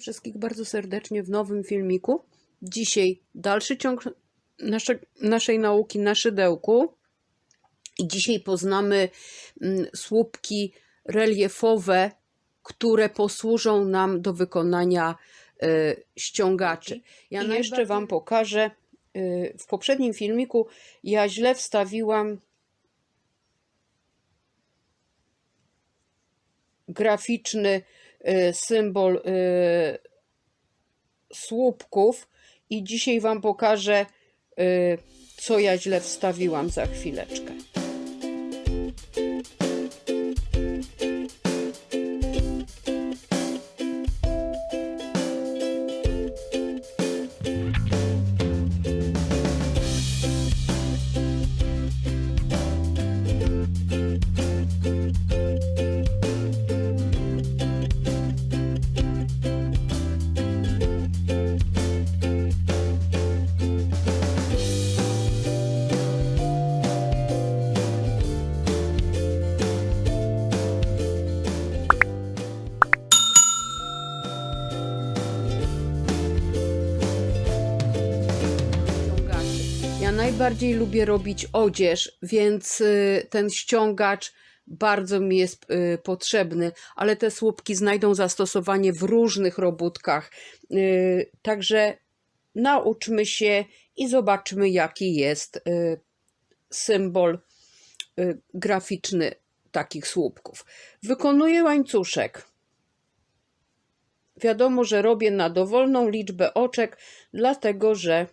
wszystkich bardzo serdecznie w nowym filmiku. Dzisiaj dalszy ciąg nasze, naszej nauki na szydełku. I dzisiaj poznamy mm, słupki reliefowe, które posłużą nam do wykonania y, ściągaczy. Ja I jeszcze Wam pokażę. y, w poprzednim filmiku ja źle wstawiłam graficzny symbol y, słupków i dzisiaj Wam pokażę, y, co ja źle wstawiłam za chwileczkę. Najbardziej lubię robić odzież, więc y, ten ściągacz bardzo mi jest y, potrzebny, ale te słupki znajdą zastosowanie w różnych robótkach. Y, Także nauczmy się i zobaczmy, jaki jest symbol graficzny takich słupków. Wykonuję łańcuszek. Wiadomo, że robię na dowolną liczbę oczek, dlatego że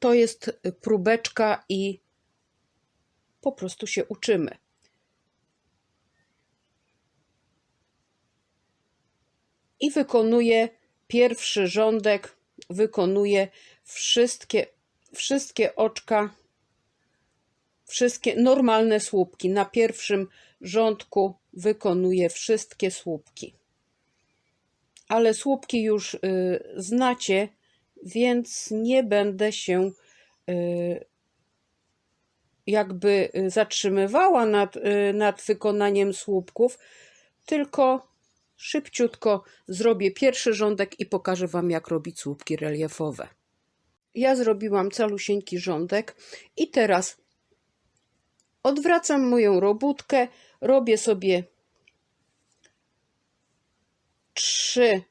to jest próbeczka i po prostu się uczymy. I wykonuję pierwszy rządek, wykonuję wszystkie, wszystkie oczka, wszystkie normalne słupki. Na pierwszym rządku wykonuję wszystkie słupki. Ale słupki już y, znacie, więc nie będę się y, jakby y, zatrzymywała nad, y, nad wykonaniem słupków, tylko szybciutko zrobię pierwszy rządek i pokażę Wam, jak robić słupki reliefowe. Ja zrobiłam calusieńki rządek i teraz odwracam moją robótkę, robię sobie trzy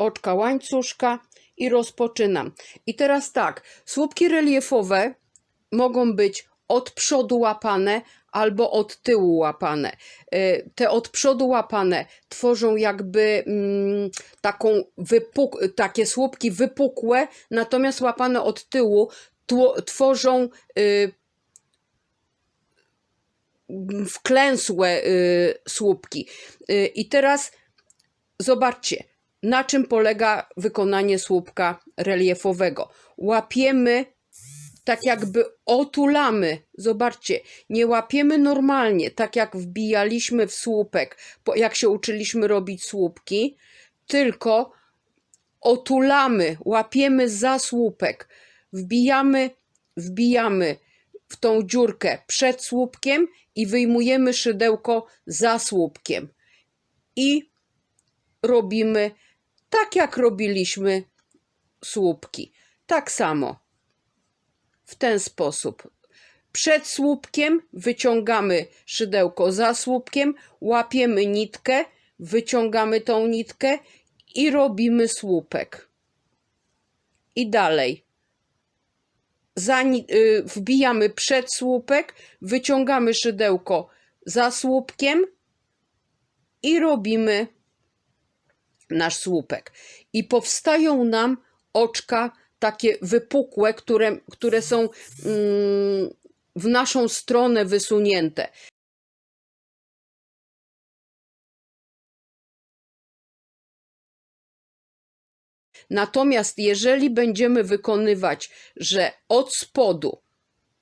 oczka łańcuszka i rozpoczynam. I teraz tak, słupki reliefowe mogą być od przodu łapane albo od tyłu łapane. Y, Te od przodu łapane tworzą jakby mm, taką takie słupki wypukłe, natomiast łapane od tyłu tworzą y, wklęsłe y, słupki. Y, I teraz zobaczcie, na czym polega wykonanie słupka reliefowego. Łapiemy, tak jakby otulamy. Zobaczcie, nie łapiemy normalnie, tak jak wbijaliśmy w słupek, jak się uczyliśmy robić słupki, tylko otulamy, łapiemy za słupek, wbijamy, wbijamy w tą dziurkę przed słupkiem i wyjmujemy szydełko za słupkiem. I robimy tak, jak robiliśmy słupki. Tak samo. W ten sposób. Przed słupkiem wyciągamy szydełko za słupkiem, łapiemy nitkę, wyciągamy tą nitkę i robimy słupek. I dalej. Za, y, wbijamy przed słupek, wyciągamy szydełko za słupkiem i robimy nasz słupek. I powstają nam oczka takie wypukłe, które, które są mm, w naszą stronę wysunięte. Natomiast jeżeli będziemy wykonywać, że od spodu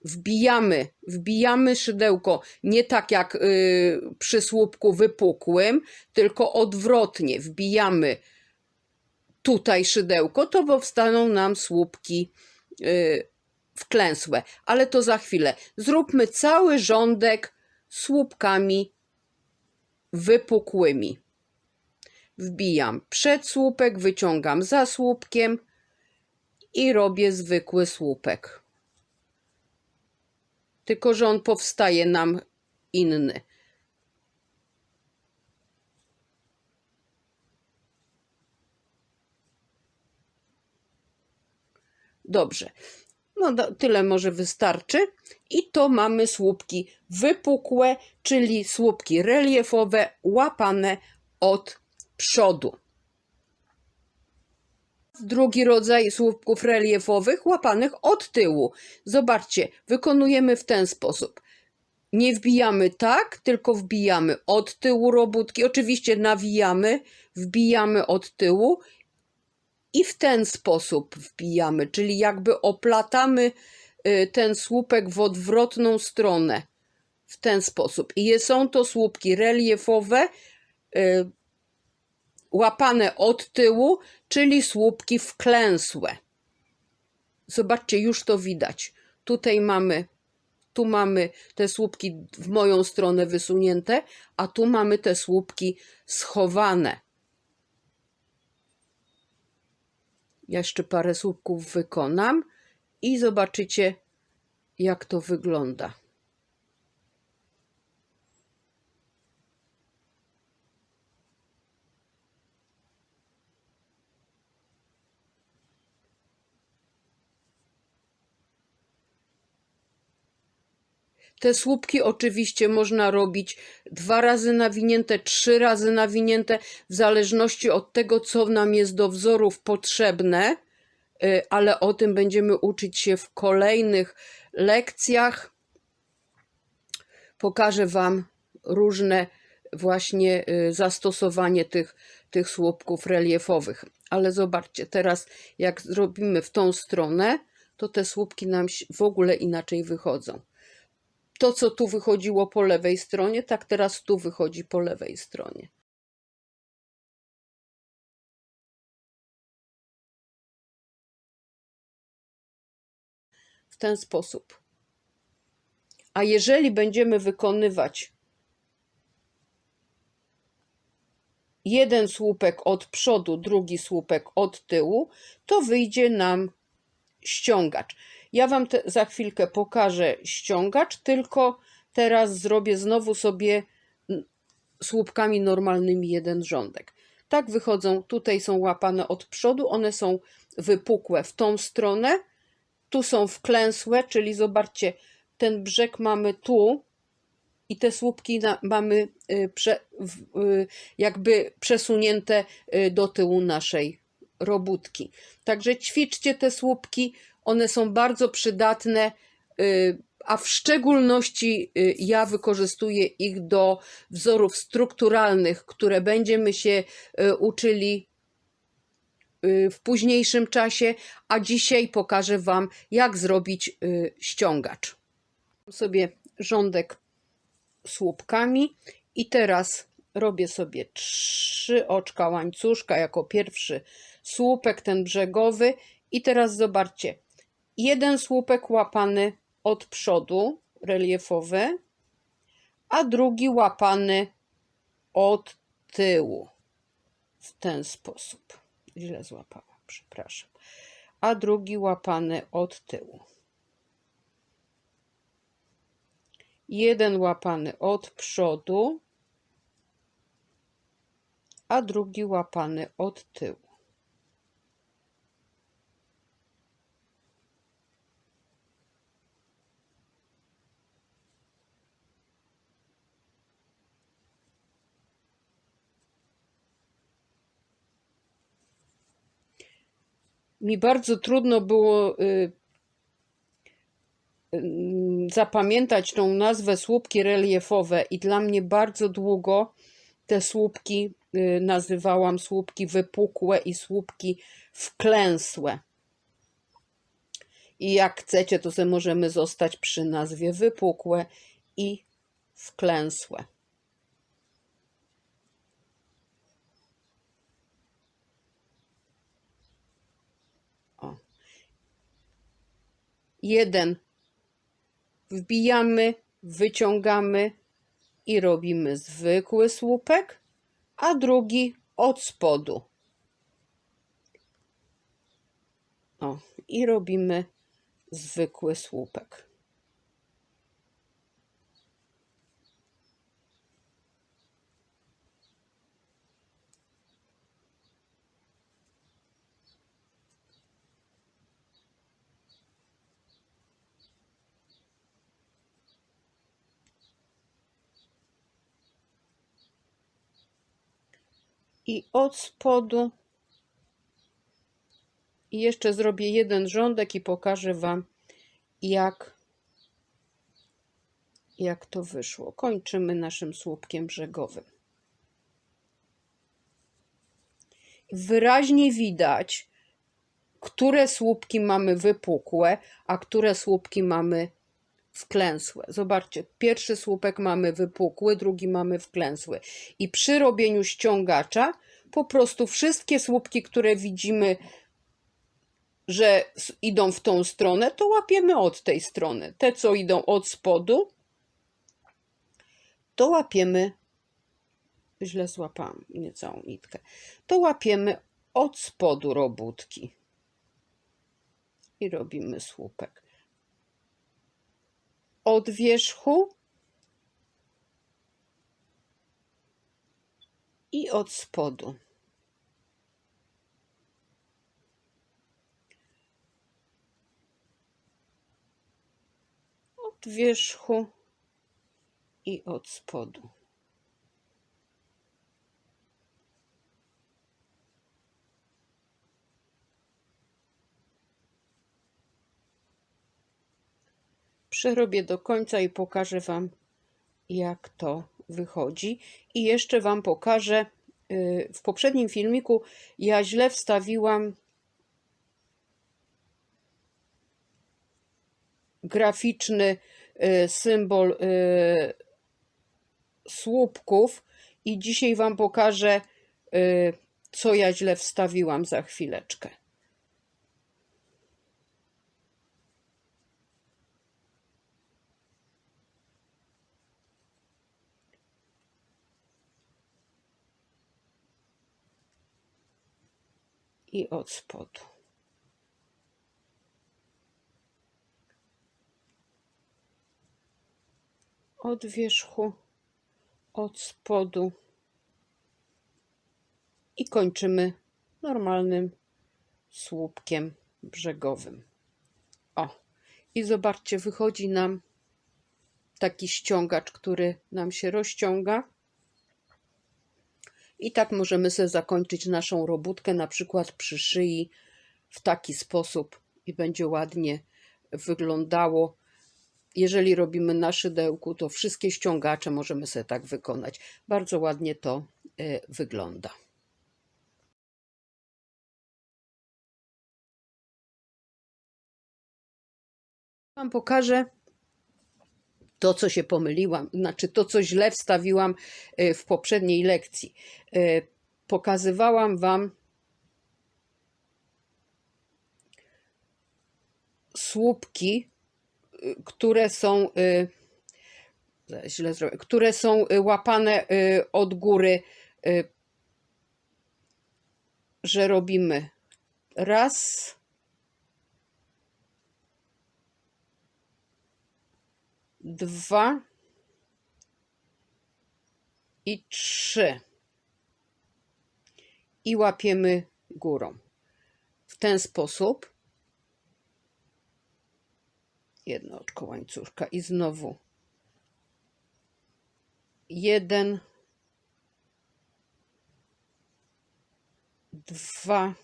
wbijamy, wbijamy szydełko nie tak jak y, przy słupku wypukłym, tylko odwrotnie wbijamy tutaj szydełko, to powstaną nam słupki y, wklęsłe. Ale to za chwilę. Zróbmy cały rządek słupkami wypukłymi. wbijam przed słupek, wyciągam za słupkiem i robię zwykły słupek. Tylko, że on powstaje nam inny. Dobrze. No do, tyle może wystarczy. I to mamy słupki wypukłe, czyli słupki reliefowe łapane od przodu. Drugi rodzaj słupków reliefowych łapanych od tyłu. Zobaczcie, wykonujemy w ten sposób. Nie wbijamy tak, tylko wbijamy od tyłu robótki. Oczywiście nawijamy, wbijamy od tyłu i w ten sposób wbijamy, czyli jakby oplatamy y, ten słupek w odwrotną stronę. W ten sposób. I są to słupki reliefowe, y, łapane od tyłu, czyli słupki wklęsłe. Zobaczcie, już to widać. Tutaj mamy, tu mamy te słupki w moją stronę wysunięte, a tu mamy te słupki schowane. Jeszcze parę słupków wykonam i zobaczycie, jak to wygląda. Te słupki oczywiście można robić dwa razy nawinięte, trzy razy nawinięte, w zależności od tego, co nam jest do wzorów potrzebne, y, ale o tym będziemy uczyć się w kolejnych lekcjach. Pokażę Wam różne właśnie y, zastosowanie tych, tych słupków reliefowych. Ale zobaczcie, teraz jak zrobimy w tą stronę, to te słupki nam w ogóle inaczej wychodzą to, co tu wychodziło po lewej stronie, tak teraz tu wychodzi po lewej stronie. W ten sposób. A jeżeli będziemy wykonywać jeden słupek od przodu, drugi słupek od tyłu, to wyjdzie nam ściągacz. Ja Wam te, za chwilkę pokażę ściągacz, tylko teraz zrobię znowu sobie słupkami normalnymi jeden rządek. Tak wychodzą, tutaj są łapane od przodu, one są wypukłe w tą stronę, tu są wklęsłe, czyli zobaczcie, ten brzeg mamy tu i te słupki na, mamy y, prze, y, jakby przesunięte y, do tyłu naszej robótki. Także ćwiczcie te słupki, one są bardzo przydatne, y, a w szczególności y, ja wykorzystuję ich do wzorów strukturalnych, które będziemy się y, uczyli w późniejszym czasie, a dzisiaj pokażę Wam, jak zrobić ściągacz. Sobie rządek słupkami i teraz robię sobie trzy oczka łańcuszka jako pierwszy słupek, ten brzegowy i teraz zobaczcie, jeden słupek łapany od przodu, reliefowy, a drugi łapany od tyłu. W ten sposób. Źle złapałam, przepraszam. A drugi łapany od tyłu. Jeden łapany od przodu, a drugi łapany od tyłu. Mi bardzo trudno było y, y, zapamiętać tą nazwę słupki reliefowe i dla mnie bardzo długo te słupki y, nazywałam słupki wypukłe i słupki wklęsłe. I jak chcecie, to sobie możemy zostać przy nazwie wypukłe i wklęsłe. Jeden wbijamy, wyciągamy i robimy zwykły słupek, a drugi od spodu. O, i robimy zwykły słupek. I od spodu i jeszcze zrobię jeden rządek i pokażę Wam, jak, jak to wyszło. Kończymy naszym słupkiem brzegowym. Wyraźnie widać, które słupki mamy wypukłe, a które słupki mamy wklęsłe. Zobaczcie, pierwszy słupek mamy wypukły, drugi mamy wklęsły. I przy robieniu ściągacza po prostu wszystkie słupki, które widzimy że idą w tą stronę, to łapiemy od tej strony. Te, co idą od spodu, to łapiemy, źle złapałam, nie całą nitkę, to łapiemy od spodu robótki i robimy słupek. Od wierzchu i od spodu. od wierzchu i od spodu. Przerobię do końca i pokażę Wam, jak to wychodzi. I jeszcze Wam pokażę, y, w poprzednim filmiku ja źle wstawiłam graficzny y, symbol y, słupków i dzisiaj Wam pokażę, co ja źle wstawiłam za chwileczkę. I od spodu. od wierzchu, od spodu i kończymy normalnym słupkiem brzegowym. O, i zobaczcie, wychodzi nam taki ściągacz, który nam się rozciąga. I tak możemy sobie zakończyć naszą robótkę, na przykład przy szyi w taki sposób i będzie ładnie wyglądało. Jeżeli robimy na szydełku, to wszystkie ściągacze możemy sobie tak wykonać. Bardzo ładnie to y, wygląda. Wam pokażę to, co się pomyliłam, znaczy to, co źle wstawiłam y, w poprzedniej lekcji. Y, Pokazywałam Wam słupki, y, które są y, źle zrobię, które są y, łapane od góry, że robimy raz, dwa i trzy. I łapiemy górą. W ten sposób. Jedno oczko łańcuszka i znowu. Jeden, dwa,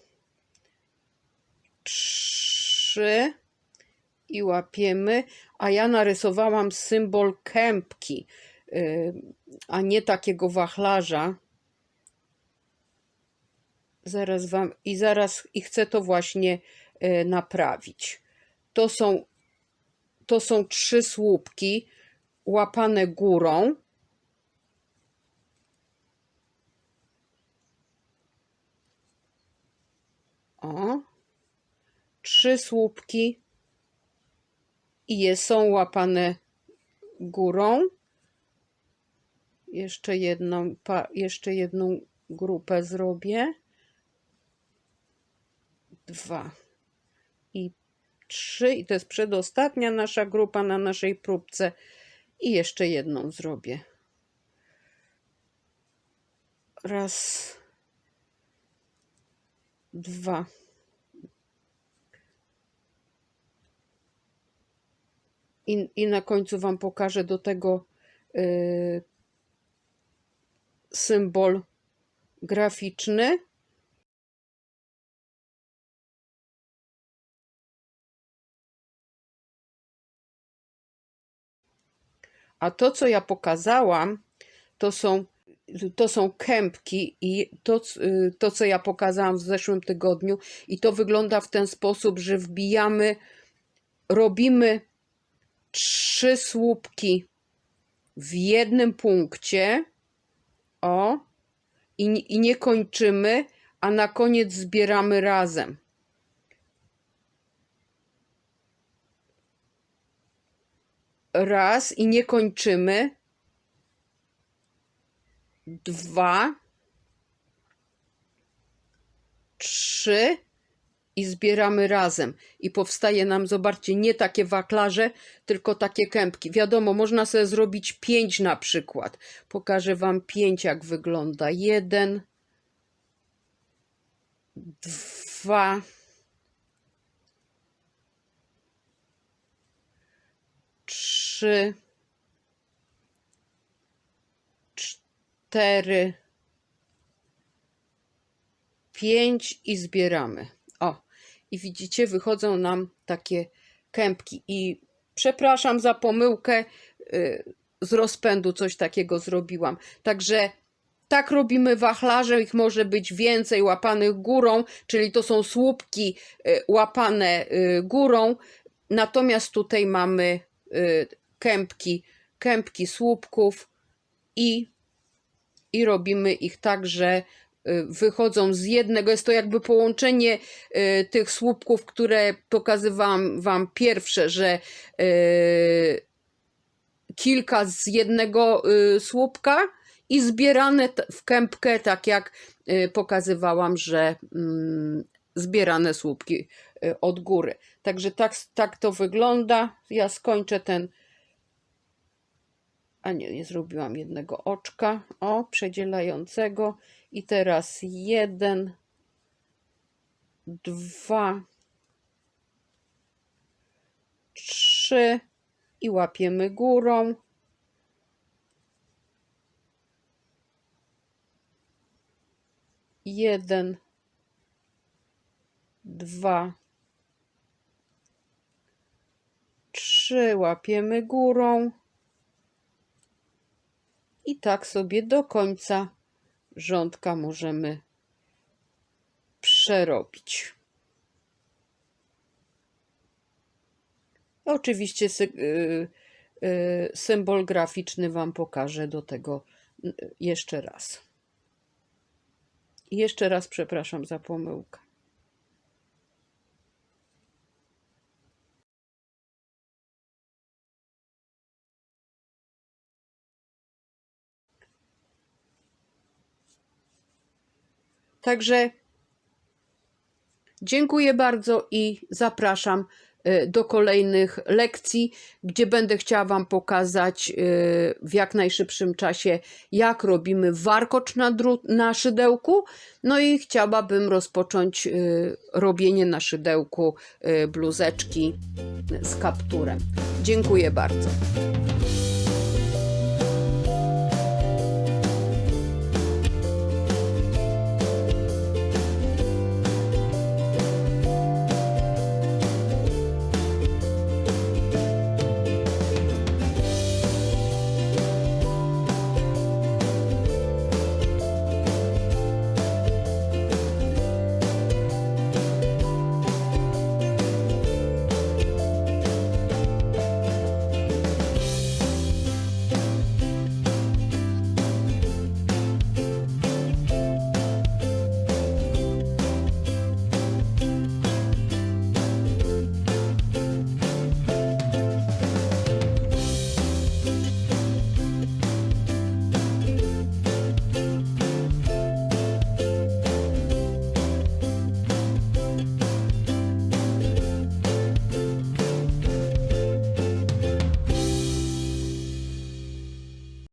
trzy. I łapiemy, a ja narysowałam symbol kępki, y, a nie takiego wachlarza. Zaraz wam i zaraz i chcę to właśnie y, naprawić. To są to są trzy słupki łapane górą. O, trzy słupki i są łapane górą. Jeszcze jedną, pa, jeszcze jedną grupę zrobię. Dwa i trzy. I to jest przedostatnia nasza grupa na naszej próbce. I jeszcze jedną zrobię. Raz, dwa. I, I na końcu Wam pokażę do tego y, symbol graficzny. A to, co ja pokazałam, to są, to są kępki i to, y, to, co ja pokazałam w zeszłym tygodniu, i to wygląda w ten sposób, że wbijamy, robimy trzy słupki w jednym punkcie, o, i, i nie kończymy, a na koniec zbieramy razem. Raz i nie kończymy. Dwa. Trzy. I zbieramy razem. I powstaje nam, zobaczcie, nie takie wachlarze, tylko takie kępki. Wiadomo, można sobie zrobić pięć na przykład. Pokażę Wam pięć, jak wygląda. Jeden. Dwa. trzy, cztery, pięć i zbieramy. I widzicie, wychodzą nam takie kępki. I przepraszam za pomyłkę, y, z rozpędu coś takiego zrobiłam. Także tak robimy wachlarze, ich może być więcej łapanych górą, czyli to są słupki y, łapane y, górą. Natomiast tutaj mamy kępki, kępki słupków i, i robimy ich tak, że wychodzą z jednego. Jest to jakby połączenie y, tych słupków, które pokazywałam Wam pierwsze, że y, kilka z jednego y, słupka i zbierane w kępkę, tak jak y, pokazywałam, że mm, zbierane słupki y, od góry. Także tak, tak to wygląda. Ja skończę ten. A nie, nie zrobiłam jednego oczka. O, przedzielającego. I teraz jeden, dwa, trzy i łapiemy górą. Jeden, dwa, trzy, łapiemy górą. I tak sobie do końca rządka możemy przerobić. Oczywiście y, y, symbol graficzny Wam pokażę do tego y, jeszcze raz. Jeszcze raz przepraszam za pomyłkę. Także dziękuję bardzo i zapraszam y, do kolejnych lekcji, gdzie będę chciała Wam pokazać y, w jak najszybszym czasie, jak robimy warkocz na, na szydełku. No i chciałabym rozpocząć y, robienie na szydełku bluzeczki z kapturem. Dziękuję bardzo.